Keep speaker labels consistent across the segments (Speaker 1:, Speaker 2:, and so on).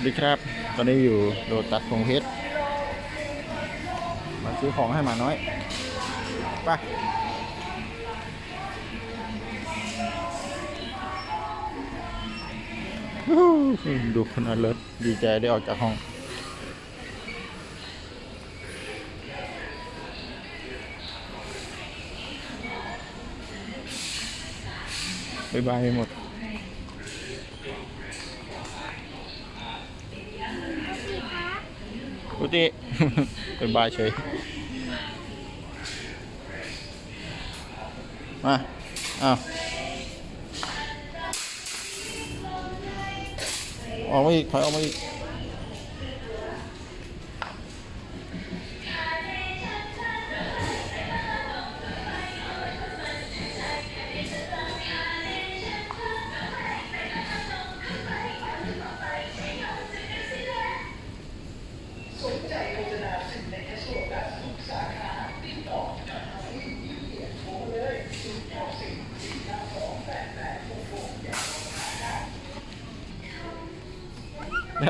Speaker 1: วัสดีครับ ตอนนี้อยู่โดตัดพงเพชรมาซื้อของให้หมาน้อย ไปดูคนอเลิศดีใจได้ออกจากห้องบายบายหมด ติบายบายเฉย มาอ้าวออกมาอีกถอยออกมาอีก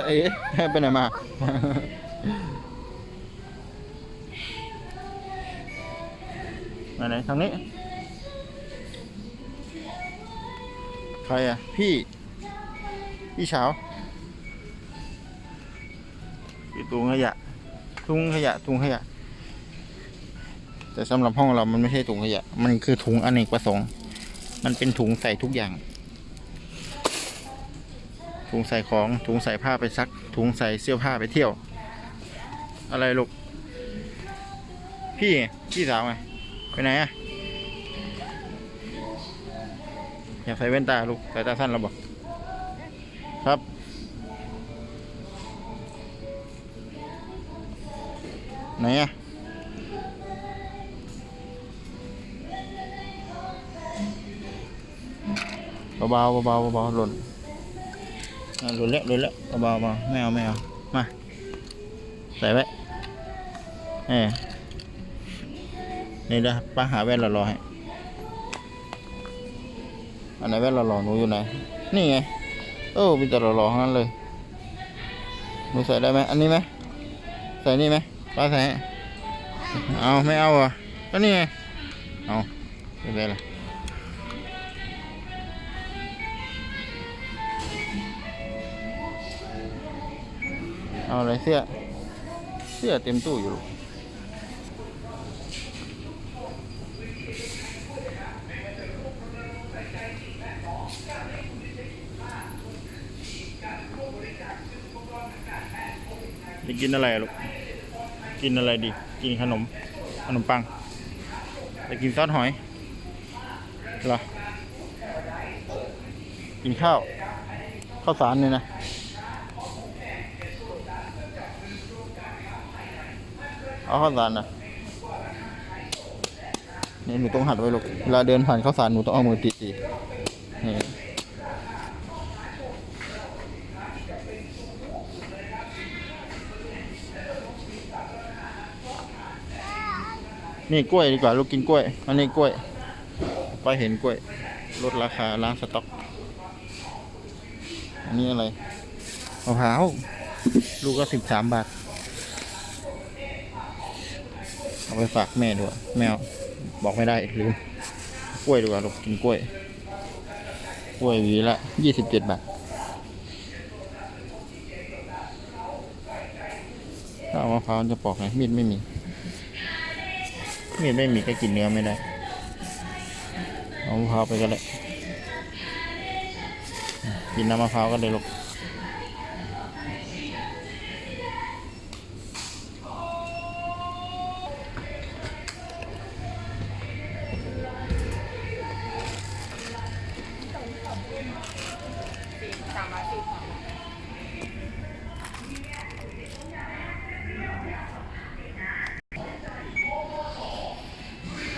Speaker 1: เอ๊ะไปไหนมา มาไหนทางนี้ ใครอะ พี่ พี่เฉาพี่ถุงขยะ ถุงขยะ ถุงขยะ แต่สำหรับห้องเรามันไม่ใช่ถุงขยะ มันคือถุงอเนกประสงค์ มันเป็นถุงใส่ทุกอย่าง ถุงใส่ของถุงใส่ผ้าไปซัก ถุงใส่เสื้อผ้าไปเที่ยว อะไรลูก พี่พี่สาวไงไปไหนอะอยากใส่แว่นตาลูกใส่ตาสั้นเราบอกครับไหนอะเบาๆเบาๆเบาๆหล่น หลุดแล้วหลุดแล้วเบาๆมาไม่เอาไม่เอามาใส่ไว้เออนี่นะป้าหาแว่นรอๆให้อันไหนแว่นรอๆหนูอยู่ไหนนี่ไงโอ้มีแต่รอๆทั้งนั้นเลยหนูใส่ได้ไหมอันนี้ไหมใส่นี่ไหมป้าใส่เอาไม่เอาอะก็นี่ไงเอาไม่เป็นไร เอาอะไรเสื้อ เสื้อเต็มตู้อยู่ลูกจะกินอะไรลูก กินอะไรดี กินขนม ขนมปังจะกินซอสหอยเหรอ กินข้าว ข้าวสารเนี่ยนะ เอาข้าวสารนะนี่หนูต้องหัดไว้ลูกเวลาเดินผ่านข้าวสารหนูต้องเอามือติดดีนี่นี่กล้วยดีกว่าลูกกินกล้วย อันนี้กล้วย ไปเห็นกล้วย ลดราคาล้างสต็อก อันนี้อะไรมะพร้าว ลูกก็สิบสามบาท เอาไปฝากแม่ด้วยแมวบอกไม่ได้ลืมกล้วยดีกว่าลูกกินกล้วย กล้วยหวีละยี่สิบเจ็ดบาทถ้าเอามะพร้าวจะปอกไงมีดไม่มี มีดไม่มีก็กินเนื้อไม่ได้ เอามะพร้าวไปก็ได้กินน้ำมะพร้าวก็ได้ลูก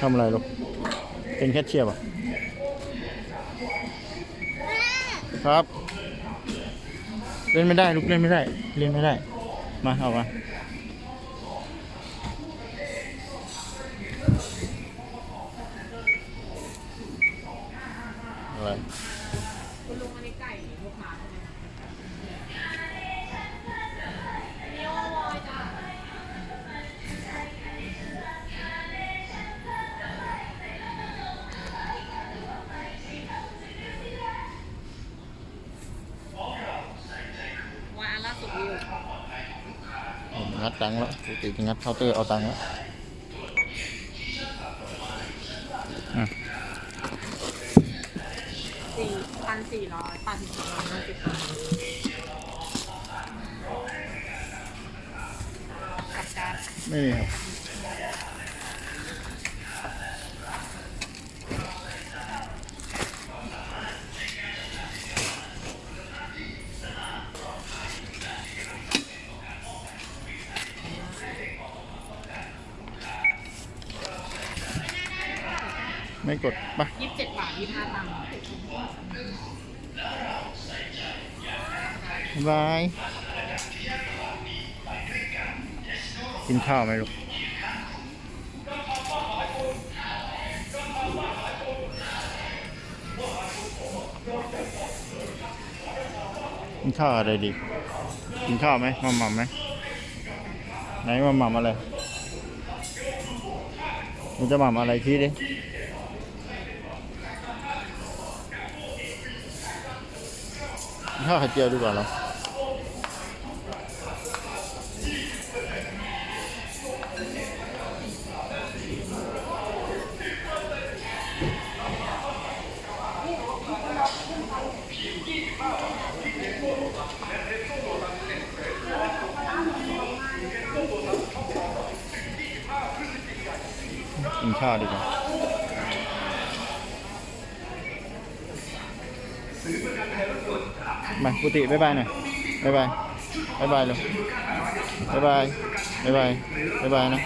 Speaker 1: ทำอะไรลูก เป็นแคชเชียร์ป่ะ ครับ เล่นไม่ได้ลูกเล่นไม่ได้ เล่นไม่ได้ มาเอามาอะไร
Speaker 2: ม่ได้ไก่กหวันล่าสุดอยู่
Speaker 1: งัดตังค์แล้วปกติจะงัดเคาน์เตอร์เอาตังค์แล้ว
Speaker 2: สี่ร้อยพันสี่ร้อยห้าสิบกับการ
Speaker 1: ไม่มีครับ ไม่กดปะ
Speaker 2: ยี่สิบเจ็ดบาทยี่สิบห้าตังค์
Speaker 1: บ๊ายบายกินข้าวไหมลูกกินข้าวอะไรดี กินข้าวไหมมัมมัมไหมไหนมัมมัมอะไรหนูจะมัมอะไรชี้ดิ กิน ข้าวไข่เจียวดีกว่าเรากินข้าวดีกว่า มากุติบ๊ายบายหน่อยบ๊ายบายบ๊ายบายเลยบ๊ายบายบ๊ายบายบ๊ายบายนะ